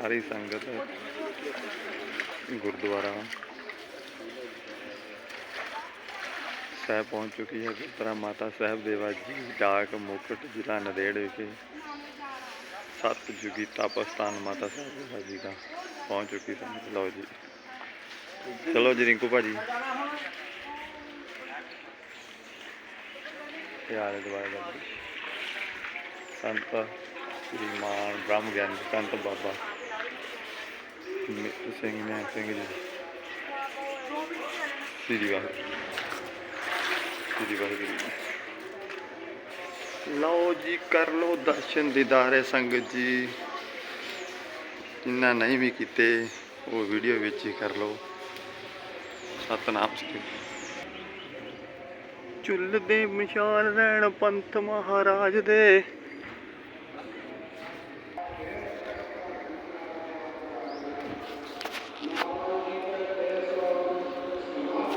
ਸਾਰੀ ਸੰਗਤ ਗੁਰਦੁਆਰਾ ਸਾਹਿਬ ਪਹੁੰਚ ਚੁੱਕੀ ਹੈ। ਗੁਰਦੁਆਰਾ ਮਾਤਾ ਸਾਹਿਬ ਦੇਵਾ ਜੀ ਡਾਕ ਮੁਕਟ ਜ਼ਿਲ੍ਹਾ ਨਦੇੜ ਵਿਖੇ ਸੱਤ ਜੁਗੀ ਤਪਸਥਾਨ ਮਾਤਾ ਸਾਹਿਬ ਦੇਵਾ ਜੀ ਦਾ ਪਹੁੰਚ ਚੁੱਕੀ ਸੰਗਤ ਲਓ ਜੀ। ਚਲੋ ਜੀ ਰਿੰਕੂ ਭਾਜੀ। ਯਾਰ ਦੁਆਰਾ ਦਾ ਸੰਤ ਸ੍ਰੀ ਮਾਨ ਬ੍ਰਹਮ ਗਿਆਨੀ ਸੰਤ ਬਾਬਾ ਮਿੱਤਰ ਸਿੰਘ ਨੇ ਸਿੰਘ ਲਓ ਜੀ, ਕਰ ਲਓ ਦਰਸ਼ਨ ਦੀਦਾਰੇ ਸੰਗਤ ਜੀ। ਜਿਨ੍ਹਾਂ ਨਹੀਂ ਵੀ ਕੀਤੇ, ਉਹ ਵੀਡੀਓ ਵਿੱਚ ਹੀ ਕਰ ਲਓ। ਸਤਨਾਮ ਸ੍ਰੀ ਚੁੱਲ ਦੇ ਮਿਸ਼ਾਲ ਰਹਿਣ ਪੰਥ ਮਹਾਰਾਜ ਦੇ।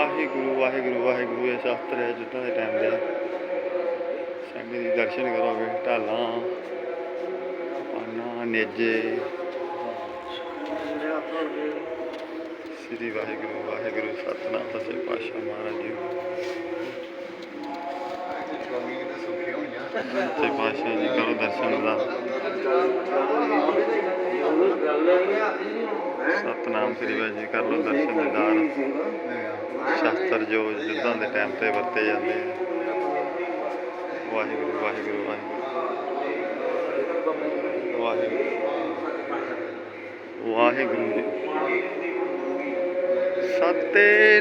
ਵਾਹਿਗੁਰੂ ਵਾਹਿਗੁਰੂ ਵਾਹਿਗੁਰੂ, ਇਹ ਸ਼ਾਸਤਰ ਹੈ ਜਿੱਦਾਂ ਦੇ ਟਾਈਮ ਦੇ ਸੰਗਤ ਜੀ ਦਰਸ਼ਨ ਕਰੋਗੇ ਢਾਲਾਂ, ਪਾਨਾ, ਨੇਜੇ। ਸ੍ਰੀ ਵਾਹਿਗੁਰੂ ਵਾਹਿਗੁਰੂ, ਸਤਨਾਮ, ਸੱਚੇ ਪਾਤਸ਼ਾਹ ਮਹਾਰਾਜ ਜੀ। ਸੱਚੇ ਪਾਤਸ਼ਾਹ ਜੀ ਕਰੋ ਦਰਸ਼ਨ ਦਾ। ਸਤਨਾਮ ਸ੍ਰੀ ਵਾਹਿਗੁਰੂ ਕਰ ਲੋ ਦਰਸ਼ਨ ਦਿਦਾਰ ਸ਼ਾਸਤਰ ਜੋ ਯੁੱਧਾਂ ਦੇ ਟਾਈਮ ਤੇ ਵਰਤੇ ਜਾਂਦੇ ਆ। ਵਾਹਿਗੁਰੂ ਵਾਹਿਗੁਰੂ ਵਾਹਿਗੁਰੂ। ਵਾਹਿਗੁਰੂ ਵਾਹਿਗੁਰੂ ਜੀ ਸਤਿ